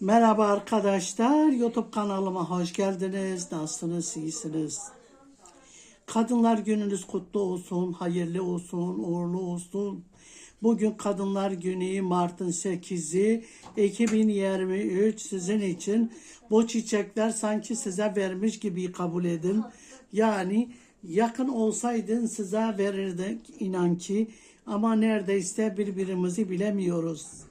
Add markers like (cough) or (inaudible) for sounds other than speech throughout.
Merhaba arkadaşlar, YouTube kanalıma hoş geldiniz. Nasılsınız, iyisiniz? Kadınlar gününüz kutlu olsun, hayırlı olsun, uğurlu olsun. Bugün Kadınlar Günü Mart'ın 8'i 2023 sizin için bu çiçekler sanki size vermiş gibi kabul edin. Yani yakın olsaydın size verirdik inan ki ama neredeyse birbirimizi bilemiyoruz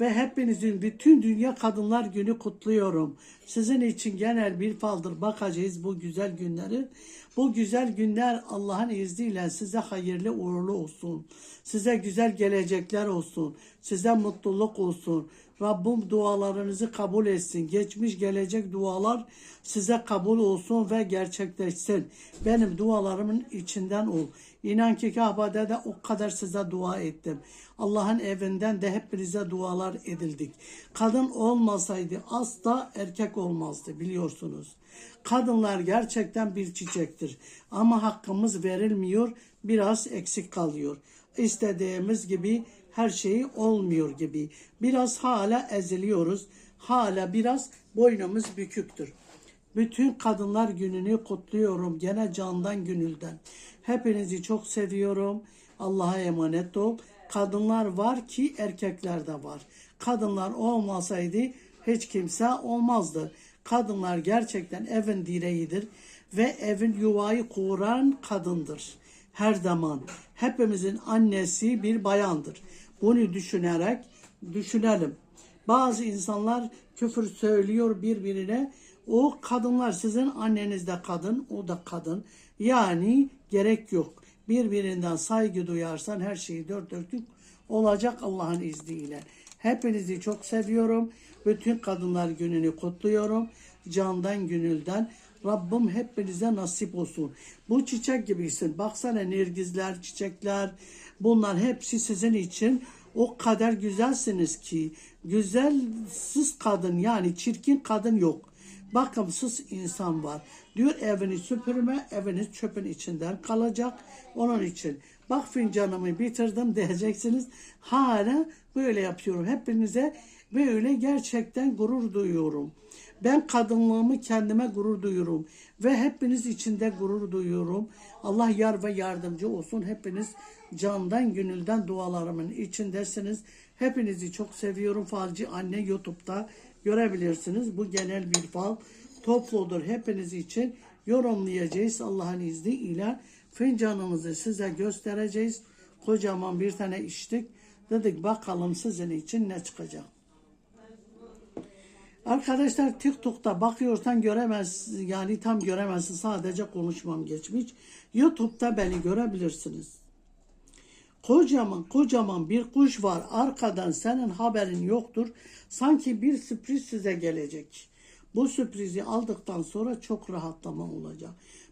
ve hepinizin bütün Dünya Kadınlar Günü kutluyorum. Sizin için genel bir faldır bakacağız bu güzel günleri. Bu güzel günler Allah'ın izniyle size hayırlı uğurlu olsun. Size güzel gelecekler olsun. Size mutluluk olsun. Rabbim dualarınızı kabul etsin. Geçmiş gelecek dualar size kabul olsun ve gerçekleşsin. Benim dualarımın içinden ol. İnan ki Kabe'de de o kadar size dua ettim. Allah'ın evinden de hepinize dualar edildik. Kadın olmasaydı asla erkek olmazdı biliyorsunuz. Kadınlar gerçekten bir çiçektir. Ama hakkımız verilmiyor, biraz eksik kalıyor. İstediğimiz gibi her şeyi olmuyor gibi. Biraz hala eziliyoruz. Hala biraz boynumuz büküktür. Bütün Kadınlar Günü'nü kutluyorum. Gene candan gönülden. Hepinizi çok seviyorum. Allah'a emanet ol. Kadınlar var ki erkekler de var. Kadınlar olmasaydı hiç kimse olmazdı. Kadınlar gerçekten evin direğidir ve evin yuvayı kuran kadındır. Her zaman hepimizin annesi bir bayandır. Bunu düşünerek düşünelim. Bazı insanlar küfür söylüyor birbirine. O kadınlar sizin anneniz de kadın, o da kadın. Yani gerek yok. Birbirinden saygı duyarsan her şeyi dört dörtlük olacak Allah'ın izniyle. Hepinizi çok seviyorum. Bütün kadınlar gününü kutluyorum. Candan gönülden. Rabbim hepinize nasip olsun. Bu çiçek gibisin. Baksana nergizler, çiçekler. Bunlar hepsi sizin için o kadar güzelsiniz ki. Güzelsiz kadın yani çirkin kadın yok. Bakımsız insan var. Diyor evini süpürme, eviniz çöpün içinden kalacak. Onun için bak fincanımı bitirdim diyeceksiniz. Hala böyle yapıyorum. Hepinize böyle gerçekten gurur duyuyorum. Ben kadınlığımı kendime gurur duyuyorum. Ve hepiniz içinde gurur duyuyorum. Allah yar ve yardımcı olsun. Hepiniz candan gönülden dualarımın içindesiniz. Hepinizi çok seviyorum. Falcı Anne YouTube'da görebilirsiniz. Bu genel bir fal topludur. Hepiniz için yorumlayacağız Allah'ın izniyle. Fincanımızı size göstereceğiz. Kocaman bir tane içtik. Dedik bakalım sizin için ne çıkacak. Arkadaşlar TikTok'ta bakıyorsan göremez yani tam göremezsin sadece konuşmam geçmiş. YouTube'da beni görebilirsiniz. Kocaman kocaman bir kuş var arkadan senin haberin yoktur. Sanki bir sürpriz size gelecek. Bu sürprizi aldıktan sonra çok rahatlama olacak.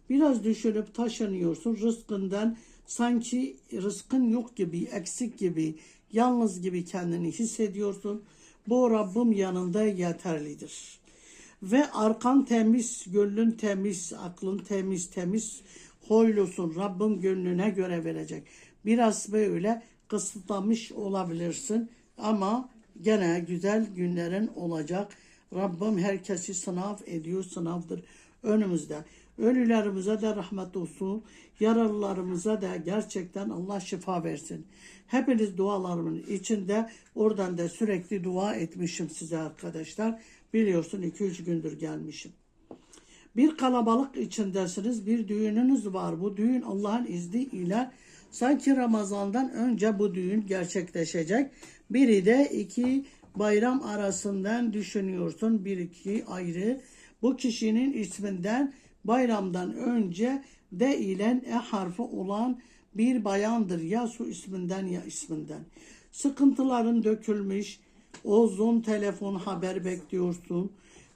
Biraz düşünüp taşınıyorsun rızkından sanki rızkın yok gibi, eksik gibi, yalnız gibi kendini hissediyorsun. Bu Rabbim yanında yeterlidir. Ve arkan temiz, gönlün temiz, aklın temiz, temiz, hoylusun. Rabbim gönlüne göre verecek. Biraz böyle kısıtlamış olabilirsin ama gene güzel günlerin olacak. Rabbim herkesi sınav ediyor, sınavdır önümüzde. Ölülerimize de rahmet olsun. Yaralılarımıza da gerçekten Allah şifa versin. Hepiniz dualarımın içinde oradan da sürekli dua etmişim size arkadaşlar. Biliyorsun 2-3 gündür gelmişim. Bir kalabalık içindesiniz. Bir düğününüz var. Bu düğün Allah'ın izniyle sanki Ramazan'dan önce bu düğün gerçekleşecek. Biri de iki bayram arasından düşünüyorsun. Bir iki ayrı. Bu kişinin isminden bayramdan önce de ile e harfi olan bir bayandır. Ya su isminden ya isminden. Sıkıntıların dökülmüş. Uzun telefon haber bekliyorsun.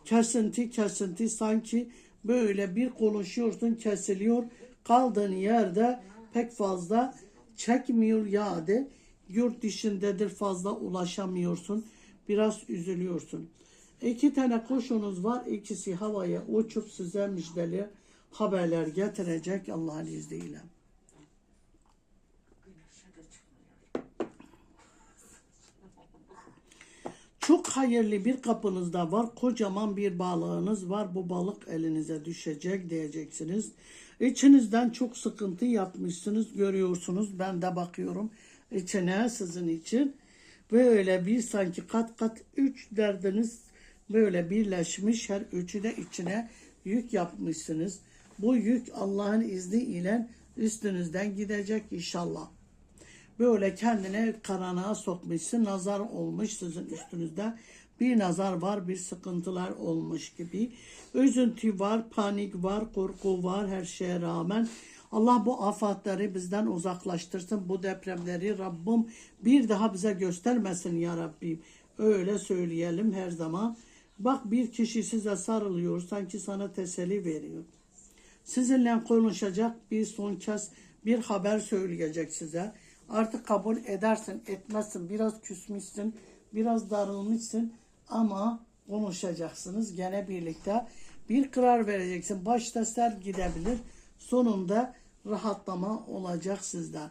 Kesinti kesinti sanki böyle bir konuşuyorsun kesiliyor. Kaldığın yerde pek fazla çekmiyor yağdı. Yurt dışındadır fazla ulaşamıyorsun. Biraz üzülüyorsun. İki tane kuşunuz var. İkisi havaya uçup size müjdeli haberler getirecek Allah'ın izniyle. Çok hayırlı bir kapınız da var. Kocaman bir balığınız var. Bu balık elinize düşecek diyeceksiniz. İçinizden çok sıkıntı yapmışsınız. Görüyorsunuz. Ben de bakıyorum içine sizin için. Böyle bir sanki kat kat üç derdiniz böyle birleşmiş. Her üçü de içine yük yapmışsınız. Bu yük Allah'ın izniyle üstünüzden gidecek inşallah. Böyle kendine karanlığa sokmuşsun. Nazar olmuş sizin üstünüzde. Bir nazar var, bir sıkıntılar olmuş gibi. Üzüntü var, panik var, korku var her şeye rağmen. Allah bu afatları bizden uzaklaştırsın. Bu depremleri Rabbim bir daha bize göstermesin ya Rabbim. Öyle söyleyelim her zaman. Bak bir kişi size sarılıyor, sanki sana teselli veriyor. Sizinle konuşacak bir son kez bir haber söyleyecek size. Artık kabul edersin, etmezsin. Biraz küsmüşsün, biraz darılmışsın ama konuşacaksınız gene birlikte. Bir karar vereceksin. Başta sert gidebilir. Sonunda rahatlama olacak sizden.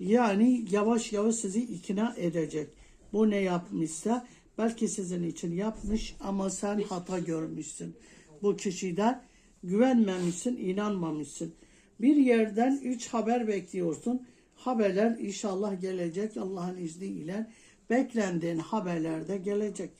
Yani yavaş yavaş sizi ikna edecek. Bu ne yapmışsa belki sizin için yapmış ama sen hata görmüşsün. Bu kişiden güvenmemişsin, inanmamışsın. Bir yerden üç haber bekliyorsun. Haberler inşallah gelecek Allah'ın izniyle. Beklendiğin haberler de gelecek.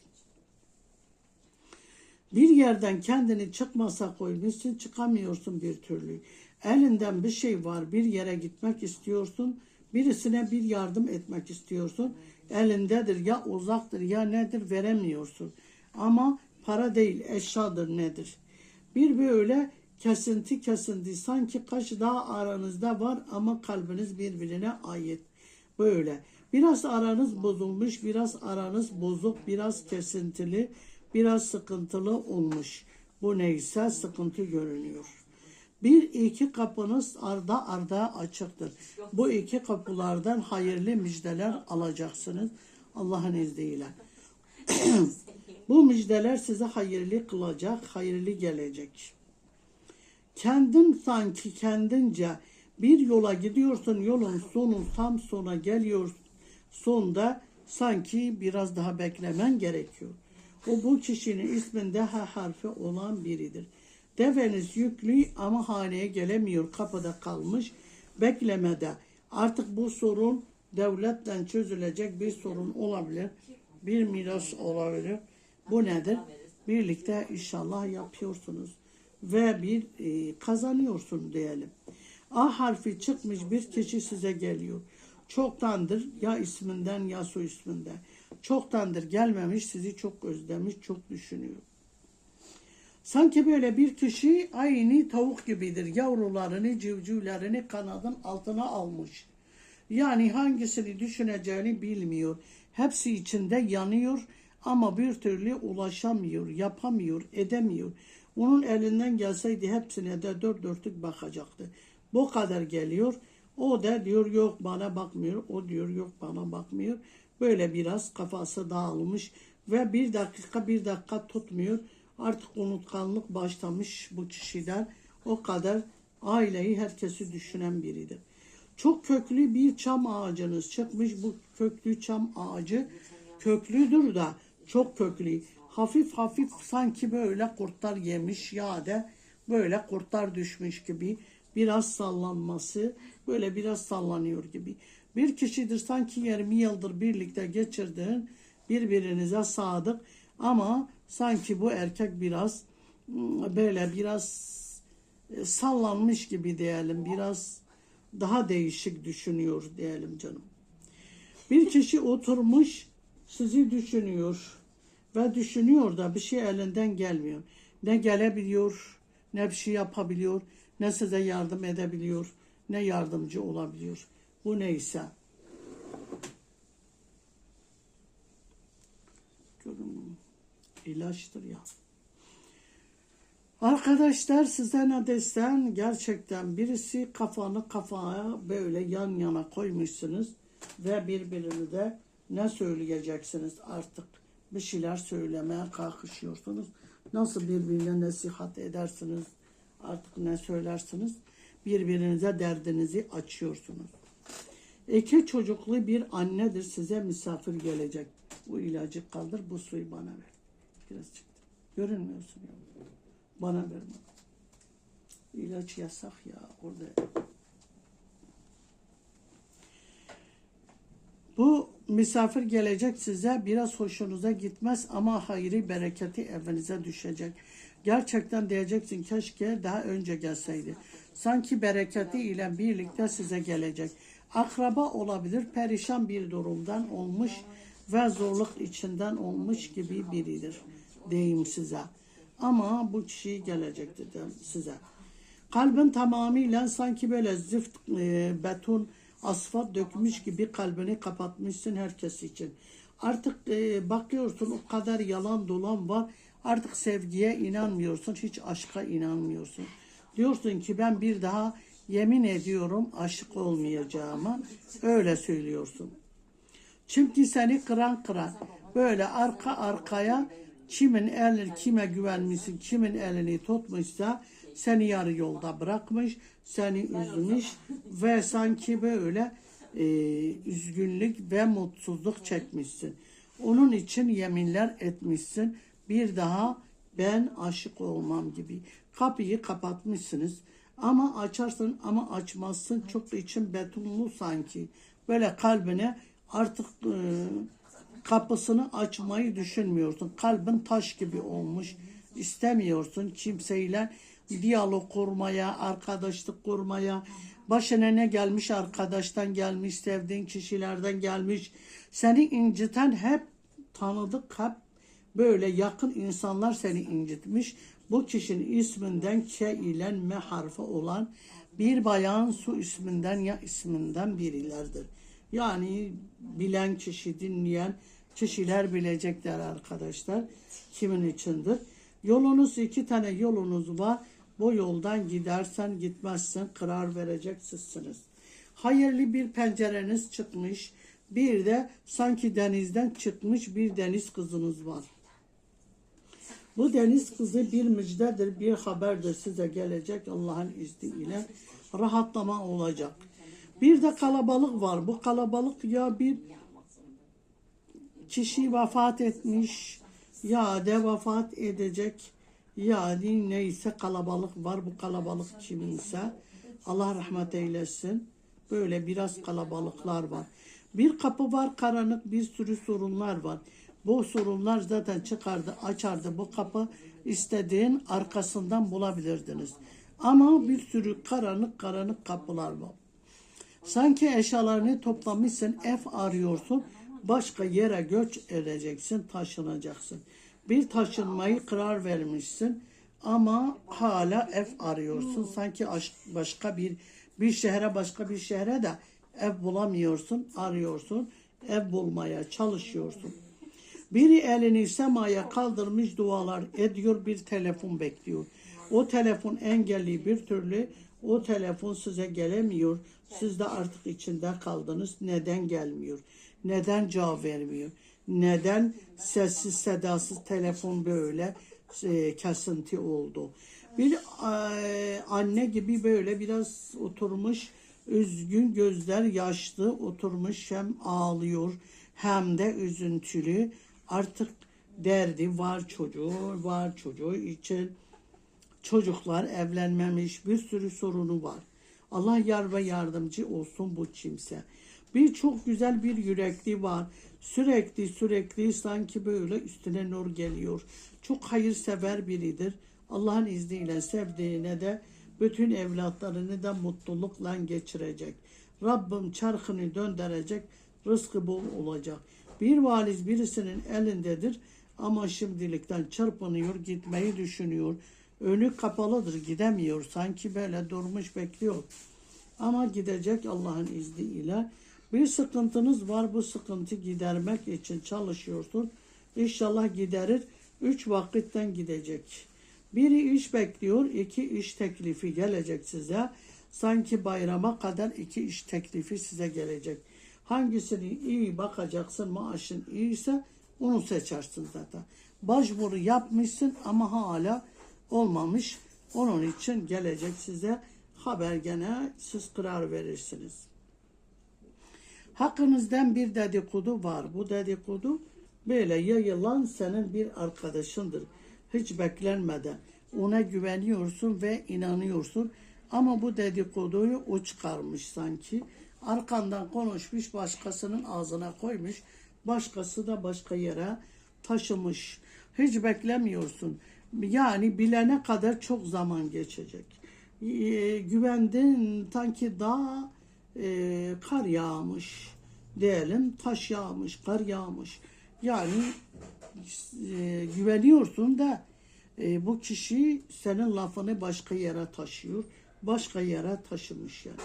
Bir yerden kendini çıkmasa koymuşsun çıkamıyorsun bir türlü. Elinden bir şey var bir yere gitmek istiyorsun. Birisine bir yardım etmek istiyorsun. Elindedir ya uzaktır ya nedir veremiyorsun. Ama para değil eşyadır nedir. Bir böyle kesinti kesinti sanki kaç daha aranızda var ama kalbiniz birbirine ait. Böyle. Biraz aranız bozulmuş, biraz aranız bozuk, biraz kesintili, biraz sıkıntılı olmuş. Bu neyse sıkıntı görünüyor. Bir iki kapınız arda arda açıktır. Bu iki kapılardan hayırlı müjdeler alacaksınız Allah'ın izniyle. (clears throat) Bu müjdeler size hayırlı kılacak, hayırlı gelecek. Kendin sanki kendince bir yola gidiyorsun, yolun sonu tam sona geliyor. Sonda sanki biraz daha beklemen gerekiyor. O bu kişinin isminde H harfi olan biridir. Deveniz yüklü ama haneye gelemiyor, kapıda kalmış, beklemede. Artık bu sorun devletten çözülecek bir sorun olabilir. Bir miras olabilir. Bu nedir? Birlikte inşallah yapıyorsunuz ve bir e, kazanıyorsun diyelim. A harfi çıkmış bir kişi size geliyor. Çoktandır ya isminden ya soy isminden. Çoktandır gelmemiş sizi çok özlemiş, çok düşünüyor. Sanki böyle bir kişi aynı tavuk gibidir. Yavrularını, civcivlerini kanadın altına almış. Yani hangisini düşüneceğini bilmiyor. Hepsi içinde yanıyor ama bir türlü ulaşamıyor, yapamıyor, edemiyor. Onun elinden gelseydi hepsine de dört dörtlük bakacaktı. Bu kadar geliyor. O da diyor yok bana bakmıyor. O diyor yok bana bakmıyor. Böyle biraz kafası dağılmış ve bir dakika bir dakika tutmuyor. Artık unutkanlık başlamış bu kişiden. O kadar aileyi herkesi düşünen biridir. Çok köklü bir çam ağacınız çıkmış. Bu köklü çam ağacı köklüdür da çok köklü. Hafif hafif sanki böyle kurtlar yemiş ya da böyle kurtlar düşmüş gibi biraz sallanması böyle biraz sallanıyor gibi. Bir kişidir sanki 20 yıldır birlikte geçirdiğin birbirinize sadık ama sanki bu erkek biraz hmm, böyle biraz e, sallanmış gibi diyelim biraz daha değişik düşünüyor diyelim canım. Bir kişi oturmuş sizi düşünüyor ve düşünüyor da bir şey elinden gelmiyor. Ne gelebiliyor, ne bir şey yapabiliyor, ne size yardım edebiliyor, ne yardımcı olabiliyor. Bu neyse. İlaçtır ya. Arkadaşlar size ne desem gerçekten birisi kafanı kafaya böyle yan yana koymuşsunuz ve birbirini de ne söyleyeceksiniz artık bir şeyler söylemeye kalkışıyorsunuz. Nasıl birbirine nasihat edersiniz artık ne söylersiniz birbirinize derdinizi açıyorsunuz. İki çocuklu bir annedir size misafir gelecek. Bu ilacı kaldır, bu suyu bana ver. Biraz çıktı. Görünmüyorsun ya. Bana ver bana. İlaç yasak ya orada. Bu misafir gelecek size biraz hoşunuza gitmez ama hayri bereketi evinize düşecek. Gerçekten diyeceksin keşke daha önce gelseydi. Sanki bereketi ile birlikte size gelecek. Akraba olabilir, perişan bir durumdan olmuş ve zorluk içinden olmuş gibi biridir diyeyim size. Ama bu kişi gelecek dedim size. Kalbin tamamıyla sanki böyle zift e, beton asfalt dökmüş gibi kalbini kapatmışsın herkes için. Artık e, bakıyorsun o kadar yalan dolan var. Artık sevgiye inanmıyorsun, hiç aşka inanmıyorsun. Diyorsun ki ben bir daha yemin ediyorum aşık olmayacağıma. Öyle söylüyorsun. Çünkü seni kıran kıran böyle arka arkaya kimin elini kime güvenmişsin, kimin elini tutmuşsa seni yarı yolda bırakmış, seni üzmüş ve sanki böyle e, üzgünlük ve mutsuzluk çekmişsin. Onun için yeminler etmişsin. Bir daha ben aşık olmam gibi. Kapıyı kapatmışsınız. Ama açarsın ama açmazsın. Çok için betonlu sanki. Böyle kalbine artık e, kapısını açmayı düşünmüyorsun. Kalbin taş gibi olmuş. İstemiyorsun kimseyle diyalog kurmaya, arkadaşlık kurmaya. Başına ne gelmiş arkadaştan gelmiş, sevdiğin kişilerden gelmiş. Seni inciten hep tanıdık, hep böyle yakın insanlar seni incitmiş. Bu kişinin isminden K ile M harfi olan bir bayan su isminden ya isminden birilerdir. Yani bilen kişi, dinleyen kişiler bilecekler arkadaşlar. Kimin içindir? Yolunuz iki tane yolunuz var. Bu yoldan gidersen gitmezsen karar verecek sizsiniz. Hayırlı bir pencereniz çıkmış. Bir de sanki denizden çıkmış bir deniz kızınız var. Bu deniz kızı bir müjdedir, bir haberdir size gelecek Allah'ın izniyle. Rahatlama olacak. Bir de kalabalık var. Bu kalabalık ya bir kişi vefat etmiş ya da vefat edecek yani neyse kalabalık var. Bu kalabalık kiminse Allah rahmet eylesin. Böyle biraz kalabalıklar var. Bir kapı var karanlık bir sürü sorunlar var. Bu sorunlar zaten çıkardı açardı bu kapı istediğin arkasından bulabilirdiniz. Ama bir sürü karanlık karanlık kapılar var. Sanki eşyalarını toplamışsın, ev arıyorsun, başka yere göç edeceksin, taşınacaksın. Bir taşınmayı karar vermişsin ama hala ev arıyorsun. Sanki aş- başka bir bir şehre başka bir şehre de ev bulamıyorsun, arıyorsun, ev bulmaya çalışıyorsun. Biri elini semaya kaldırmış dualar ediyor, bir telefon bekliyor. O telefon engelli bir türlü, o telefon size gelemiyor. Siz de artık içinde kaldınız. Neden gelmiyor? Neden cevap vermiyor? Neden sessiz sedasız telefon böyle e, kesinti oldu? Bir e, anne gibi böyle biraz oturmuş, üzgün gözler yaşlı oturmuş hem ağlıyor hem de üzüntülü. Artık derdi var çocuğu, var çocuğu için çocuklar evlenmemiş bir sürü sorunu var. Allah yar ve yardımcı olsun bu kimse. Bir çok güzel bir yürekli var. Sürekli sürekli sanki böyle üstüne nur geliyor. Çok hayırsever biridir. Allah'ın izniyle sevdiğine de bütün evlatlarını da mutlulukla geçirecek. Rabbim çarkını döndürecek, rızkı bol olacak. Bir valiz birisinin elindedir ama şimdilikten çırpınıyor, gitmeyi düşünüyor. Önü kapalıdır, gidemiyor. Sanki böyle durmuş bekliyor. Ama gidecek Allah'ın izniyle. Bir sıkıntınız var, bu sıkıntı gidermek için çalışıyorsun. İnşallah giderir. Üç vakitten gidecek. Biri iş bekliyor, iki iş teklifi gelecek size. Sanki bayrama kadar iki iş teklifi size gelecek. Hangisini iyi bakacaksın, maaşın iyiyse onu seçersin zaten. Başvuru yapmışsın ama hala olmamış. Onun için gelecek size haber gene siz karar verirsiniz. Hakkınızdan bir dedikodu var. Bu dedikodu böyle yayılan senin bir arkadaşındır. Hiç beklenmeden ona güveniyorsun ve inanıyorsun. Ama bu dedikoduyu o çıkarmış sanki. Arkandan konuşmuş, başkasının ağzına koymuş. Başkası da başka yere taşımış. Hiç beklemiyorsun. Yani bilene kadar çok zaman geçecek. Ee, güvendin sanki daha e, kar yağmış diyelim taş yağmış kar yağmış. Yani e, güveniyorsun da e, bu kişi senin lafını başka yere taşıyor başka yere taşımış yani.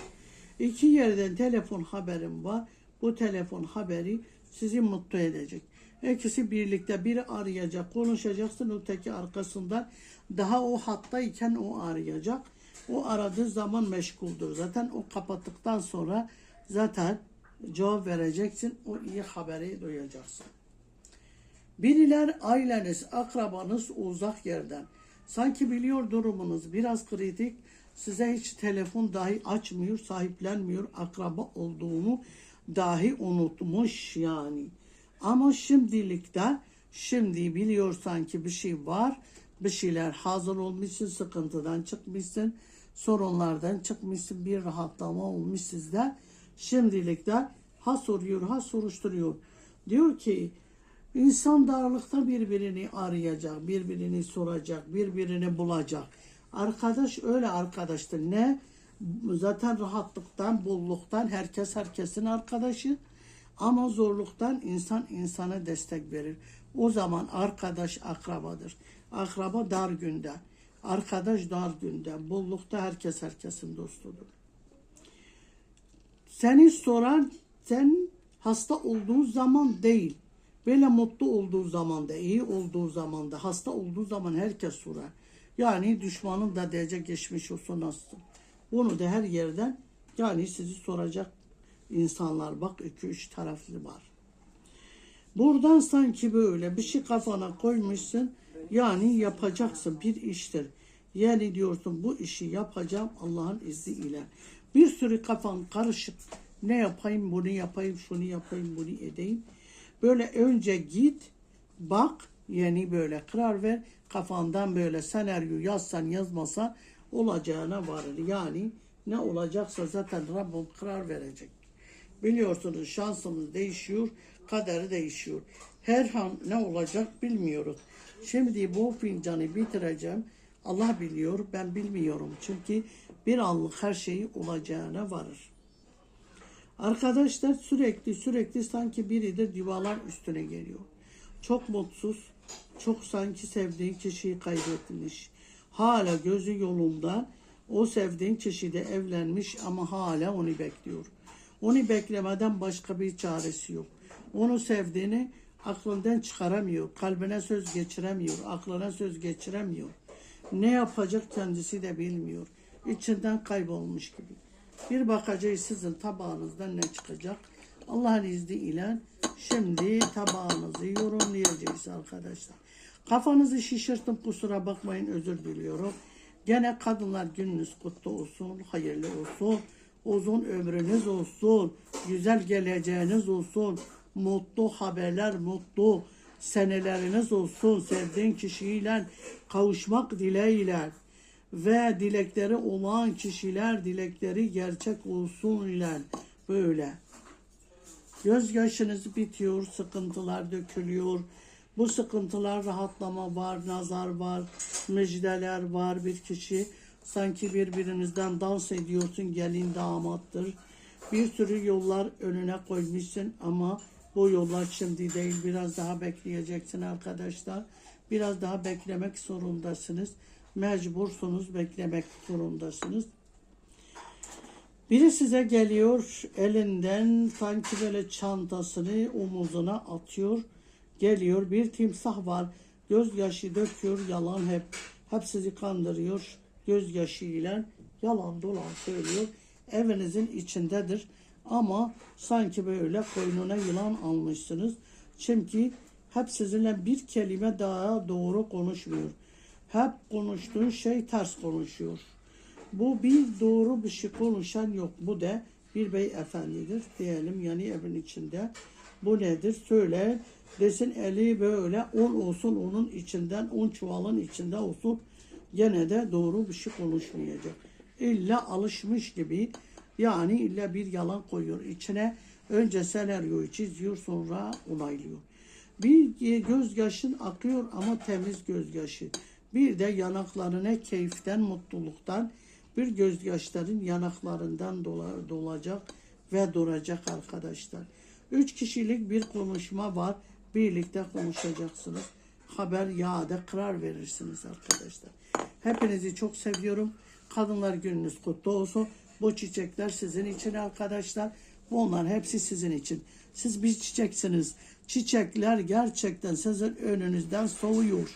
İki yerden telefon haberim var. Bu telefon haberi sizi mutlu edecek İkisi birlikte biri arayacak, konuşacaksın öteki arkasından daha o hattayken o arayacak. O aradığı zaman meşguldür. Zaten o kapattıktan sonra zaten cevap vereceksin. O iyi haberi duyacaksın. Biriler aileniz, akrabanız uzak yerden. Sanki biliyor durumunuz biraz kritik. Size hiç telefon dahi açmıyor, sahiplenmiyor. Akraba olduğunu dahi unutmuş yani. Ama şimdilikte şimdi biliyor sanki bir şey var. Bir şeyler hazır olmuşsun, sıkıntıdan çıkmışsın, sorunlardan çıkmışsın, bir rahatlama olmuş sizde. Şimdilik de ha soruyor, ha soruşturuyor. Diyor ki insan darlıkta birbirini arayacak, birbirini soracak, birbirini bulacak. Arkadaş öyle arkadaştır. Ne? Zaten rahatlıktan, bolluktan herkes herkesin arkadaşı. Ama zorluktan insan insana destek verir. O zaman arkadaş akrabadır. Akraba dar günde. Arkadaş dar günde. Bollukta herkes herkesin dostudur. Seni soran sen hasta olduğu zaman değil. Böyle mutlu olduğu zaman da, iyi olduğu zaman da, hasta olduğu zaman herkes sorar. Yani düşmanın da diyecek geçmiş olsun nasılsın. Bunu da her yerden yani sizi soracak insanlar bak iki üç taraflı var. Buradan sanki böyle bir şey kafana koymuşsun yani yapacaksın bir iştir. Yani diyorsun bu işi yapacağım Allah'ın izniyle. Bir sürü kafan karışık. Ne yapayım bunu yapayım şunu yapayım bunu edeyim. Böyle önce git bak yani böyle karar ver kafandan böyle senaryo yazsan yazmasan olacağına varır. Yani ne olacaksa zaten Rabbim karar verecek. Biliyorsunuz şansımız değişiyor, kaderi değişiyor. Her an ne olacak bilmiyoruz. Şimdi bu fincanı bitireceğim. Allah biliyor, ben bilmiyorum. Çünkü bir anlık her şeyi olacağına varır. Arkadaşlar sürekli sürekli sanki biridir divalar üstüne geliyor. Çok mutsuz, çok sanki sevdiğin kişiyi kaybetmiş. Hala gözü yolunda o sevdiğin kişi de evlenmiş ama hala onu bekliyor. Onu beklemeden başka bir çaresi yok. Onu sevdiğini aklından çıkaramıyor. Kalbine söz geçiremiyor. Aklına söz geçiremiyor. Ne yapacak kendisi de bilmiyor. İçinden kaybolmuş gibi. Bir bakacağız sizin tabağınızdan ne çıkacak. Allah'ın izniyle şimdi tabağınızı yorumlayacağız arkadaşlar. Kafanızı şişirttim kusura bakmayın özür diliyorum. Gene kadınlar gününüz kutlu olsun, hayırlı olsun. Uzun ömrünüz olsun, güzel geleceğiniz olsun, mutlu haberler, mutlu seneleriniz olsun, sevdiğin kişiyle kavuşmak dileğiyle ve dilekleri olan kişiler dilekleri gerçek olsun ile böyle. Gözyaşınız bitiyor, sıkıntılar dökülüyor. Bu sıkıntılar rahatlama var, nazar var, müjdeler var bir kişi. Sanki birbirinizden dans ediyorsun, gelin damattır. Bir sürü yollar önüne koymuşsun ama bu yollar şimdi değil. Biraz daha bekleyeceksin arkadaşlar. Biraz daha beklemek zorundasınız. Mecbursunuz, beklemek zorundasınız. Biri size geliyor elinden sanki böyle çantasını omuzuna atıyor. Geliyor bir timsah var. Gözyaşı döküyor yalan hep. Hep sizi kandırıyor. Gözyaşıyla yalan dolan söylüyor. Evinizin içindedir. Ama sanki böyle koynuna yılan almışsınız. Çünkü hep sizinle bir kelime daha doğru konuşmuyor. Hep konuştuğun şey ters konuşuyor. Bu bir doğru bir şey konuşan yok. Bu da bir beyefendidir diyelim yani evin içinde. Bu nedir? Söyle. Desin eli böyle un olsun onun içinden, un çuvalın içinde olsun. Gene de doğru bir şey konuşmayacak. İlla alışmış gibi yani illa bir yalan koyuyor içine. Önce senaryoyu çiziyor sonra onaylıyor. Bir gözyaşın akıyor ama temiz gözyaşı. Bir de yanaklarına keyiften, mutluluktan bir gözyaşların yanaklarından dola, dolacak ve duracak arkadaşlar. Üç kişilik bir konuşma var. Birlikte konuşacaksınız. Haber yağda karar verirsiniz arkadaşlar. Hepinizi çok seviyorum. Kadınlar gününüz kutlu olsun. Bu çiçekler sizin için arkadaşlar. Bunlar hepsi sizin için. Siz bir çiçeksiniz. Çiçekler gerçekten sizin önünüzden soğuyor.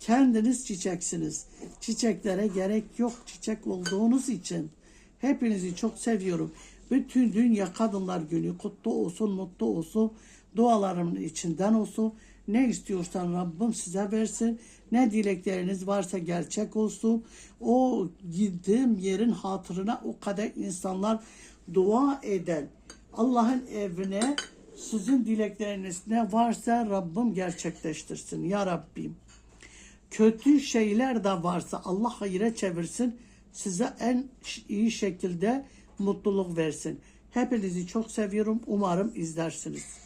Kendiniz çiçeksiniz. Çiçeklere gerek yok çiçek olduğunuz için. Hepinizi çok seviyorum. Bütün dünya kadınlar günü kutlu olsun, mutlu olsun. Dualarımın içinden olsun. Ne istiyorsan Rabbim size versin. Ne dilekleriniz varsa gerçek olsun. O gittiğim yerin hatırına o kadar insanlar dua eden Allah'ın evine sizin dilekleriniz ne varsa Rabbim gerçekleştirsin ya Rabbim. Kötü şeyler de varsa Allah hayra çevirsin. Size en iyi şekilde mutluluk versin. Hepinizi çok seviyorum. Umarım izlersiniz.